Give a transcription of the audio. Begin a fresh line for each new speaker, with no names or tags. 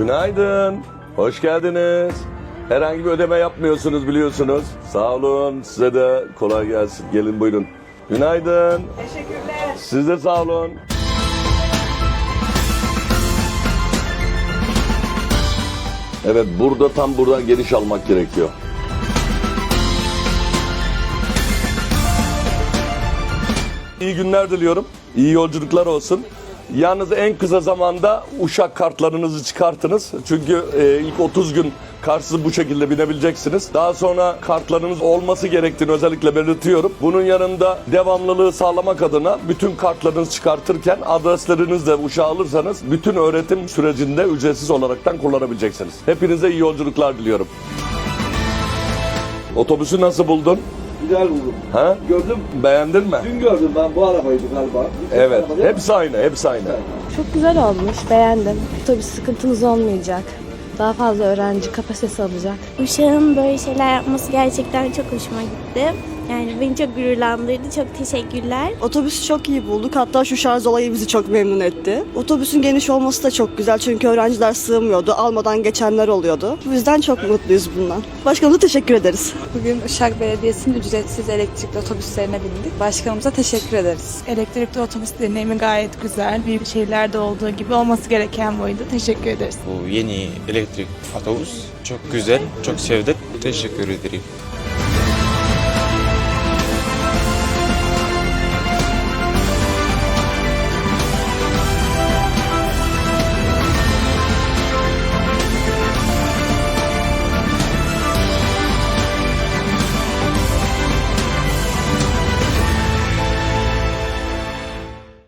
Günaydın. Hoş geldiniz. Herhangi bir ödeme yapmıyorsunuz biliyorsunuz. Sağ olun. Size de kolay gelsin. Gelin buyurun. Günaydın.
Teşekkürler.
Siz de sağ olun. Evet burada tam buradan geniş almak gerekiyor. İyi günler diliyorum. İyi yolculuklar olsun. Yalnız en kısa zamanda Uşak kartlarınızı çıkartınız. Çünkü e, ilk 30 gün kartsız bu şekilde binebileceksiniz. Daha sonra kartlarınız olması gerektiğini özellikle belirtiyorum. Bunun yanında devamlılığı sağlamak adına bütün kartlarınızı çıkartırken adreslerinizi de Uşak'a alırsanız bütün öğretim sürecinde ücretsiz olaraktan kullanabileceksiniz. Hepinize iyi yolculuklar diliyorum. Otobüsü nasıl buldun?
Güzel buldum.
Ha?
Gördüm.
Beğendin mi?
Dün gördüm ben bu arabaydı galiba. Bu
Evet.
araba?
Hepsi aynı, hepsi aynı.
Çok güzel olmuş, beğendim. Otobüs sıkıntımız olmayacak. Daha fazla öğrenci kapasitesi alacak.
Uşağın böyle şeyler yapması gerçekten çok hoşuma gitti. Yani beni çok gururlandırdı. Çok teşekkürler.
Otobüsü çok iyi bulduk. Hatta şu şarj olayı bizi çok memnun etti. Otobüsün geniş olması da çok güzel çünkü öğrenciler sığmıyordu. Almadan geçenler oluyordu. Bu yüzden çok mutluyuz bundan. Başkanımıza teşekkür ederiz.
Bugün Uşak Belediyesi'nin ücretsiz elektrikli otobüslerine bindik. Başkanımıza teşekkür ederiz.
Elektrikli otobüs deneyimi gayet güzel. Büyük şehirlerde olduğu gibi olması gereken buydu. Teşekkür ederiz.
Bu yeni elektrik otobüs çok güzel, çok sevdik. Teşekkür ederim.